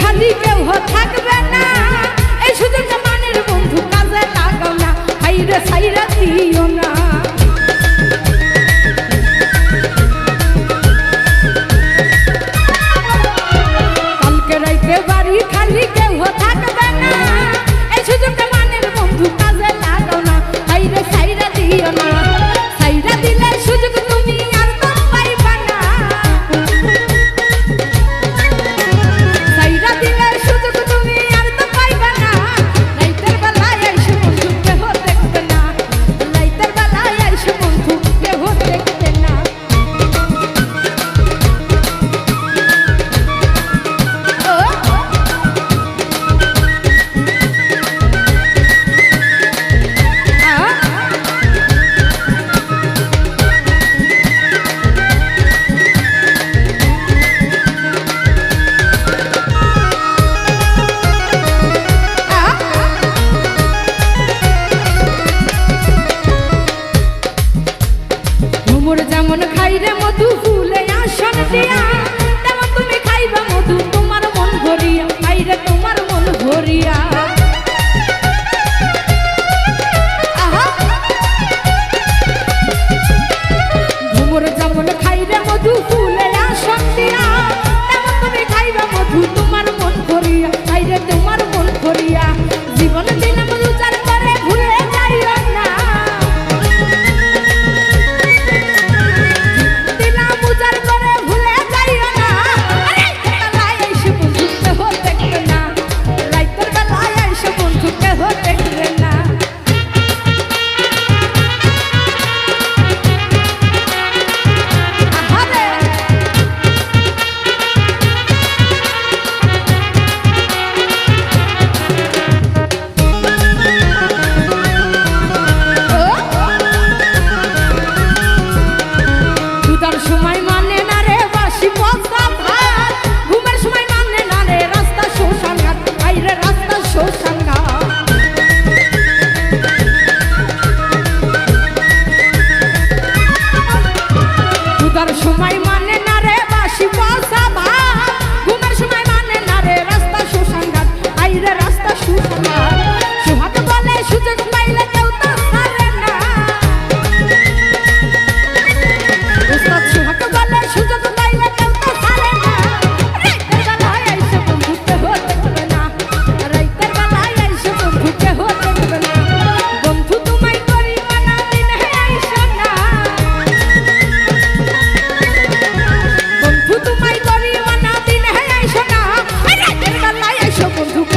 খালি কেউ থাকবে না। এই সুযোগ মানের বন্ধু কাজে লাগাও না। হাইরে সাইরে মোর যেমন খাইরে মধু ফুলে আসন দিয়া। my mind. বন্ধু